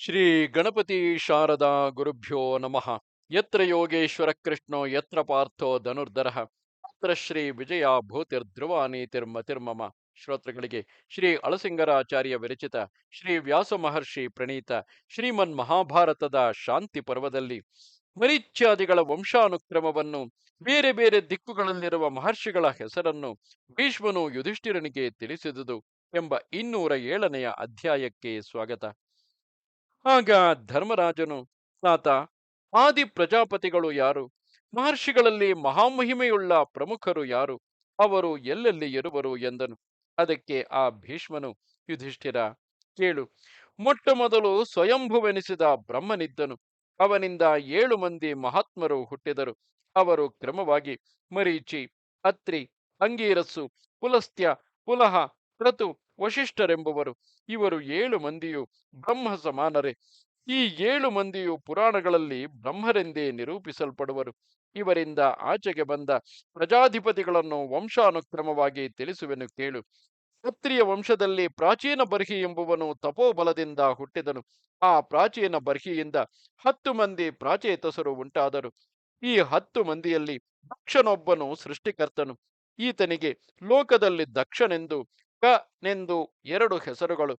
ಶ್ರೀ ಗಣಪತಿ ಶಾರದಾ ಗುರುಭ್ಯೋ ನಮಃ. ಯತ್ರ ಯೋಗೇಶ್ವರ ಕೃಷ್ಣೋ, ಯತ್ರ ಪಾರ್ಥೋ ಧನುರ್ಧರಃ. ಅತ್ರ ಶ್ರೀ ವಿಜಯ ಭೂತಿರ್ಧ್ರುವ ನೀತಿರ್ಮತಿರ್ಮಮ ಶ್ರೋತೃಗಳಿಗೆ ಶ್ರೀ ಅಳಸಿಂಗರಾಚಾರ್ಯ ವಿರಚಿತ ಶ್ರೀ ವ್ಯಾಸ ಮಹರ್ಷಿ ಪ್ರಣೀತ ಶ್ರೀಮನ್ ಮಹಾಭಾರತದ ಶಾಂತಿ ಪರ್ವದಲ್ಲಿ ಮರೀಚ್ಯಾದಿಗಳ ವಂಶಾನುಕ್ರಮವನ್ನು, ಬೇರೆ ಬೇರೆ ದಿಕ್ಕುಗಳಲ್ಲಿರುವ ಮಹರ್ಷಿಗಳ ಹೆಸರನ್ನು ಭೀಷ್ಮನು ಯುಧಿಷ್ಠಿರನಿಗೆ ತಿಳಿಸಿದುದು ಎಂಬ ಇನ್ನೂರ ಏಳನೆಯ ಅಧ್ಯಾಯಕ್ಕೆ ಸ್ವಾಗತ. ಆಗ ಧರ್ಮರಾಜನು ತಾತ ಆದಿ ಪ್ರಜಾಪತಿಗಳು ಯಾರು? ಮಹರ್ಷಿಗಳಲ್ಲಿ ಮಹಾಮಹಿಮೆಯುಳ್ಳ ಪ್ರಮುಖರು ಯಾರು? ಅವರು ಎಲ್ಲೆಲ್ಲಿ ಇರುವರು ಎಂದನು. ಅದಕ್ಕೆ ಆ ಭೀಷ್ಮನು, ಯುಧಿಷ್ಠಿರ, ಕೇಳು. ಮೊಟ್ಟ ಮೊದಲು ಸ್ವಯಂಭುವೆನಿಸಿದ ಬ್ರಹ್ಮನಿದ್ದನು. ಅವನಿಂದ ಏಳು ಮಂದಿ ಮಹಾತ್ಮರು ಹುಟ್ಟಿದರು. ಅವರು ಕ್ರಮವಾಗಿ ಮರೀಚಿ, ಅತ್ರಿ, ಅಂಗೀರಸ್ಸು ಪುಲಸ್ತ್ಯ ಪುಲಹ ಕ್ರತು ವಶಿಷ್ಠರೆಂಬುವರು. ಇವರು ಏಳು ಮಂದಿಯು ಬ್ರಹ್ಮ ಸಮಾನರೇ ಈ ಏಳು ಮಂದಿಯು ಪುರಾಣಗಳಲ್ಲಿ ಬ್ರಹ್ಮರೆಂದೇ ನಿರೂಪಿಸಲ್ಪಡುವರು. ಇವರಿಂದ ಆಚೆಗೆ ಬಂದ ಪ್ರಜಾಧಿಪತಿಗಳನ್ನು ವಂಶಾನುಕ್ರಮವಾಗಿ ತಿಳಿಸುವೆನು ಕೇಳು. ಕ್ಷತ್ರಿಯ ವಂಶದಲ್ಲಿ ಪ್ರಾಚೀನ ಬರ್ಹಿ ಎಂಬುವನು ತಪೋಬಲದಿಂದ ಹುಟ್ಟಿದನು. ಆ ಪ್ರಾಚೀನ ಬರ್ಹಿಯಿಂದ ಹತ್ತು ಮಂದಿ ಪ್ರಾಚೇತಸರು ಉಂಟಾದರು. ಈ ಹತ್ತು ಮಂದಿಯಲ್ಲಿ ದಕ್ಷನೊಬ್ಬನು ಸೃಷ್ಟಿಕರ್ತನು. ಈತನಿಗೆ ಲೋಕದಲ್ಲಿ ದಕ್ಷನೆಂದು ಕನೆಂದು ಎರಡು ಹೆಸರುಗಳು.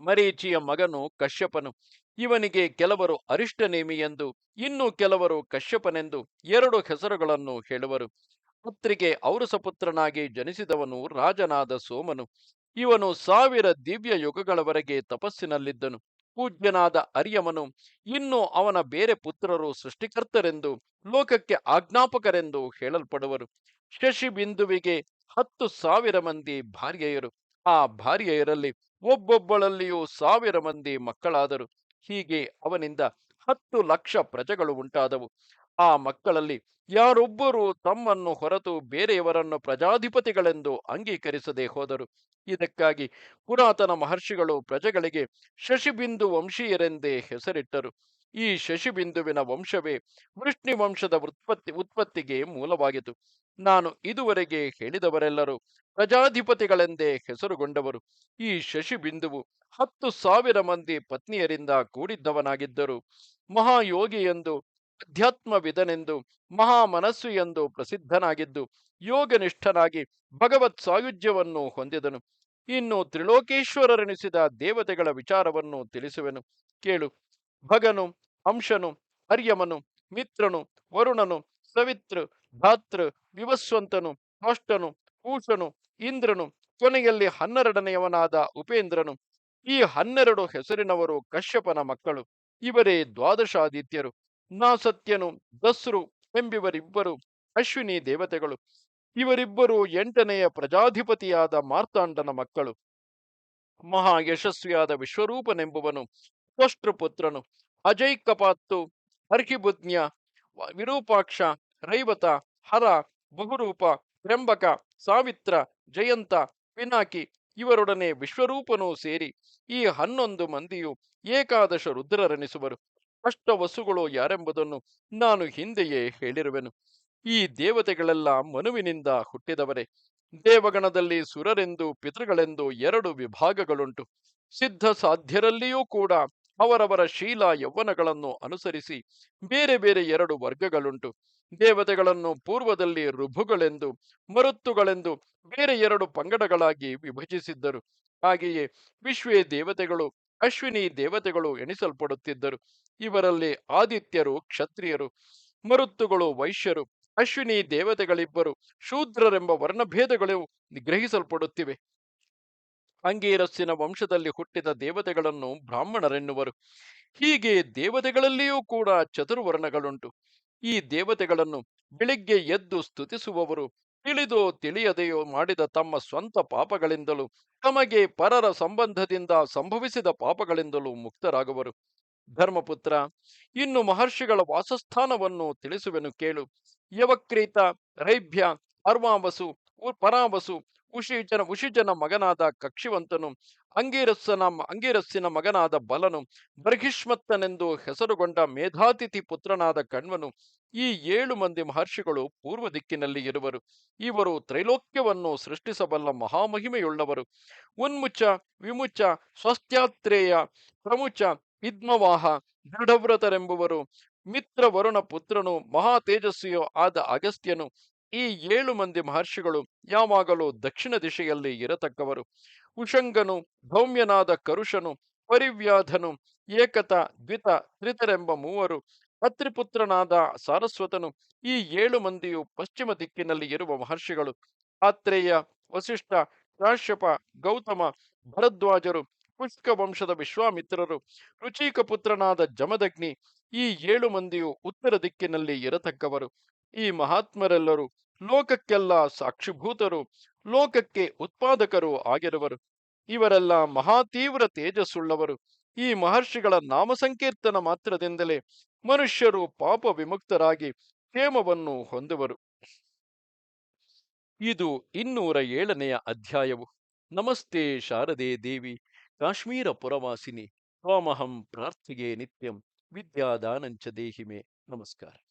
ಮರೀಚಿಯ ಮಗನು ಕಶ್ಯಪನು, ಇವನಿಗೆ ಕೆಲವರು ಅರಿಷ್ಟನೇಮಿ ಎಂದು, ಇನ್ನು ಕೆಲವರು ಕಶ್ಯಪನೆಂದು ಎರಡು ಹೆಸರುಗಳನ್ನು ಹೇಳುವರು. ಪುತ್ರಿಗೆ ಔರಸಪುತ್ರನಾಗಿ ಜನಿಸಿದವನು ರಾಜನಾದ ಸೋಮನು. ಇವನು ಸಾವಿರ ದಿವ್ಯ ಯುಗಗಳವರೆಗೆ ತಪಸ್ಸಿನಲ್ಲಿದ್ದನು. ಪೂಜ್ಯನಾದ ಅರ್ಯಮನು, ಇನ್ನು ಅವನ ಬೇರೆ ಪುತ್ರರು ಸೃಷ್ಟಿಕರ್ತರೆಂದು, ಲೋಕಕ್ಕೆ ಆಜ್ಞಾಪಕರೆಂದು ಹೇಳಲ್ಪಡುವರು. ಶಶಿ ಬಿಂದುವಿಗೆ ಹತ್ತು ಸಾವಿರ ಮಂದಿ ಭಾರ್ಯೆಯರು. ಆ ಭಾರ್ಯೆಯರಲ್ಲಿ ಒಬ್ಬೊಬ್ಬಳಲ್ಲಿಯೂ ಸಾವಿರ ಮಂದಿ ಮಕ್ಕಳಾದರು. ಹೀಗೆ ಅವನಿಂದ ಹತ್ತು ಲಕ್ಷ ಪ್ರಜೆಗಳು ಉಂಟಾದವು. ಆ ಮಕ್ಕಳಲ್ಲಿ ಯಾರೊಬ್ಬರೂ ತಮ್ಮನ್ನು ಹೊರತು ಬೇರೆಯವರನ್ನು ಪ್ರಜಾಧಿಪತಿಗಳೆಂದು ಅಂಗೀಕರಿಸದೆ ಹೋದರು. ಇದಕ್ಕಾಗಿ ಪುರಾತನ ಮಹರ್ಷಿಗಳು ಪ್ರಜೆಗಳಿಗೆ ಶಶಿಬಿಂದು ವಂಶೀಯರೆಂದೇ ಹೆಸರಿಟ್ಟರು. ಈ ಶಶಿಬಿಂದುವಿನ ವಂಶವೇ ವೃಷ್ಣಿ ವಂಶದ ಉತ್ಪತ್ತಿ, ಉತ್ಪತ್ತಿಗೆ ಮೂಲವಾಗಿತು ನಾನು ಇದುವರೆಗೆ ಹೇಳಿದವರೆಲ್ಲರೂ ಪ್ರಜಾಧಿಪತಿಗಳೆಂದೇ ಹೆಸರುಗೊಂಡವರು. ಈ ಶಶಿಬಿಂದುವು ಹತ್ತು ಸಾವಿರ ಮಂದಿ ಪತ್ನಿಯರಿಂದ ಕೂಡಿದ್ದವನಾಗಿದ್ದರು ಮಹಾಯೋಗಿ ಎಂದು, ಅಧ್ಯಾತ್ಮವಿದನೆಂದು, ಮಹಾಮನಸ್ಸು ಎಂದು ಪ್ರಸಿದ್ಧನಾಗಿದ್ದು, ಯೋಗನಿಷ್ಠನಾಗಿ ಭಗವತ್ ಸಾಯುಜ್ಯವನ್ನು ಹೊಂದಿದನು. ಇನ್ನು ತ್ರಿಲೋಕೇಶ್ವರರೆನಿಸಿದ ದೇವತೆಗಳ ವಿಚಾರವನ್ನು ತಿಳಿಸುವೆನು. ಕೇಳು. ಭಗನು ಅಂಶನು ಅರ್ಯಮನು ಮಿತ್ರನು, ವರುಣನು ಸವಿತೃ ಭಾತೃ ವಿವಸ್ವಂತನು ಅಷ್ಟನು ಕೂಶನು ಇಂದ್ರನು, ಕೊನೆಯಲ್ಲಿ ಹನ್ನೆರಡನೆಯವನಾದ ಉಪೇಂದ್ರನು. ಈ ಹನ್ನೆರಡು ಹೆಸರಿನವರು ಕಶ್ಯಪನ ಮಕ್ಕಳು. ಇವರೇ ದ್ವಾದಶಾದಿತ್ಯರು. ನಾಸತ್ಯನು ದಸ್ರು ಎಂಬಿವರಿಬ್ಬರು ಅಶ್ವಿನಿ ದೇವತೆಗಳು. ಇವರಿಬ್ಬರು ಎಂಟನೆಯ ಪ್ರಜಾಧಿಪತಿಯಾದ ಮಾರ್ತಾಂಡನ ಮಕ್ಕಳು. ಮಹಾ ಯಶಸ್ವಿಯಾದ ವಿಶ್ವರೂಪನೆಂಬುವನು ಪುತ್ರನು ಅಜೈಕಪಾತ್ತು ಅರ್ಹಿಬುಜ್ಞ ವಿರೂಪಾಕ್ಷ, ರೈವತ, ಹರ, ಬಹುರೂಪ, ತ್ರ್ಯಂಬಕ, ಸಾವಿತ್ರ, ಜಯಂತ, ಪಿನಾಕಿ ಇವರೊಡನೆ ವಿಶ್ವರೂಪನೂ ಸೇರಿ ಈ ಹನ್ನೊಂದು ಮಂದಿಯು ಏಕಾದಶ ರುದ್ರರೆನಿಸುವರು. ಅಷ್ಟ ವಸುಗಳು ಯಾರೆಂಬುದನ್ನು ನಾನು ಹಿಂದೆಯೇ ಹೇಳಿರುವೆನು. ಈ ದೇವತೆಗಳೆಲ್ಲ ಮನುವಿನಿಂದ ಹುಟ್ಟಿದವರೇ. ದೇವಗಣದಲ್ಲಿ ಸುರರೆಂದು, ಪಿತೃಗಳೆಂದು ಎರಡು ವಿಭಾಗಗಳುಂಟು. ಸಿದ್ಧ ಸಾಧ್ಯರಲ್ಲಿಯೂ ಕೂಡ ಅವರವರ ಶೀಲ ಯೌವನಗಳನ್ನು ಅನುಸರಿಸಿ ಬೇರೆ ಬೇರೆ ಎರಡು ವರ್ಗಗಳುಂಟು. ದೇವತೆಗಳನ್ನು ಪೂರ್ವದಲ್ಲಿ ಋಭುಗಳೆಂದು ಮರುತ್ತುಗಳೆಂದು ಬೇರೆ ಎರಡು ಪಂಗಡಗಳಾಗಿ ವಿಭಜಿಸಿದ್ದರು. ಹಾಗೆಯೇ ವಿಶ್ವೇ ದೇವತೆಗಳು, ಅಶ್ವಿನಿ ದೇವತೆಗಳು ಎಣಿಸಲ್ಪಡುತ್ತಿದ್ದರು. ಇವರಲ್ಲಿ ಆದಿತ್ಯರು, ಕ್ಷತ್ರಿಯರು, ಮರುತ್ತುಗಳು ವೈಶ್ಯರು, ಅಶ್ವಿನಿ ದೇವತೆಗಳಿಬ್ಬರು, ಶೂದ್ರರೆಂಬ ವರ್ಣಭೇದಗಳು ಗ್ರಹಿಸಲ್ಪಡುತ್ತಿವೆ ಅಂಗೀರಸ್ಸಿನ ವಂಶದಲ್ಲಿ ಹುಟ್ಟಿದ ದೇವತೆಗಳನ್ನು ಬ್ರಾಹ್ಮಣರೆನ್ನುವರು. ಹೀಗೆ ದೇವತೆಗಳಲ್ಲಿಯೂ ಕೂಡ ಚತುರ್ವರ್ಣಗಳುಂಟು. ಈ ದೇವತೆಗಳನ್ನು ಬೆಳಿಗ್ಗೆ ಎದ್ದು ಸ್ತುತಿಸುವವರು, ತಿಳಿದೋ ತಿಳಿಯದೆಯೋ ಮಾಡಿದ ತಮ್ಮ ಸ್ವಂತ ಪಾಪಗಳಿಂದಲೂ, ತಮಗೆ ಪರರ ಸಂಬಂಧದಿಂದ ಸಂಭವಿಸಿದ ಪಾಪಗಳಿಂದಲೂ ಮುಕ್ತರಾಗುವರು. ಧರ್ಮಪುತ್ರ, ಇನ್ನು ಮಹರ್ಷಿಗಳ ವಾಸಸ್ಥಾನವನ್ನು ತಿಳಿಸುವೆನು ಕೇಳು. ಯವಕ್ರೀತ, ರೈಭ್ಯ, ಅರ್ವಾವಸು, ಪರಾವಸು ಉಷಿಜನ ಉಷಿಜನ ಮಗನಾದ ಕಕ್ಷಿವಂತನು ಅಂಗೀರಸ್ಸನ ಅಂಗೀರಸ್ಸಿನ ಮಗನಾದ ಬಲನು ಬರ್ಹಿಷ್ಮತ್ತನೆಂದು ಹೆಸರುಗೊಂಡ ಮೇಧಾತಿಥಿ ಪುತ್ರನಾದ ಕಣ್ವನು, ಈ ಏಳು ಮಂದಿ ಮಹರ್ಷಿಗಳು ಪೂರ್ವ ದಿಕ್ಕಿನಲ್ಲಿ ಇರುವರು. ಇವರು ತ್ರೈಲೋಕ್ಯವನ್ನು ಸೃಷ್ಟಿಸಬಲ್ಲ ಮಹಾಮಹಿಮೆಯುಳ್ಳವರು. ಉನ್ಮುಚ್ಚ ವಿಮುಚ್ಚ ಸ್ವಸ್ತ್ಯಾತ್ರೇಯ, ಪ್ರಮುಚ ಇದ್ಮವಾಹ ದೃಢವ್ರತರೆಂಬುವರು. ಮಿತ್ರ ವರುಣ ಪುತ್ರನು ಮಹಾ ತೇಜಸ್ವಿಯೋ ಆದ ಅಗಸ್ತ್ಯನು ಈ ಏಳು ಮಂದಿ ಮಹರ್ಷಿಗಳು ಯಾವಾಗಲೂ ದಕ್ಷಿಣ ದಿಶೆಯಲ್ಲಿ ಇರತಕ್ಕವರು. ಉಷಂಗನು ಧೌಮ್ಯನಾದ ಕರುಷನು, ಪರಿವ್ಯಾಧನು, ಏಕತ, ದ್ವಿತ ತ್ರಿತರೆಂಬ ಮೂವರು ಅತ್ರಿಪುತ್ರನಾದ ಸಾರಸ್ವತನು, ಈ ಏಳು ಮಂದಿಯು ಪಶ್ಚಿಮ ದಿಕ್ಕಿನಲ್ಲಿ ಇರುವ ಮಹರ್ಷಿಗಳು. ಆತ್ರೇಯ, ವಸಿಷ್ಠ ಕಾಶ್ಯಪ ಗೌತಮ, ಭರದ್ವಾಜರು, ಪುಷ್ಕ ವಂಶದ ವಿಶ್ವಾಮಿತ್ರರು, ರುಚಿಕ ಪುತ್ರನಾದ ಜಮದಗ್ನಿ, ಈ ಏಳು ಮಂದಿಯು ಉತ್ತರ ದಿಕ್ಕಿನಲ್ಲಿ ಇರತಕ್ಕವರು. ಈ ಮಹಾತ್ಮರೆಲ್ಲರೂ ಲೋಕಕ್ಕೆಲ್ಲ ಸಾಕ್ಷಿಭೂತರು, ಲೋಕಕ್ಕೆ ಉತ್ಪಾದಕರು ಆಗಿರುವರು. ಇವರೆಲ್ಲ ಮಹಾತೀವ್ರ ತೇಜಸ್ಸುಳ್ಳವರು. ಈ ಮಹರ್ಷಿಗಳ ನಾಮ ಸಂಕೀರ್ತನ ಮಾತ್ರದಿಂದಲೇ ಮನುಷ್ಯರು ಪಾಪ ವಿಮುಕ್ತರಾಗಿ ಕ್ಷೇಮವನ್ನು ಹೊಂದುವರು. ಇದು ಇನ್ನೂರ ಏಳನೆಯ ಅಧ್ಯಾಯವು. ನಮಸ್ತೆ ಶಾರದೆ ದೇವಿ, ಕಾಶ್ಮೀರ ಪುರವಾಸಿನಿ, ತ್ವಾಮಹಂ ಪ್ರಾರ್ಥಿಗೆ ನಿತ್ಯಂ, ವಿದ್ಯಾದಾನಂಚ ದೇಹಿಮೆ. ನಮಸ್ಕಾರ.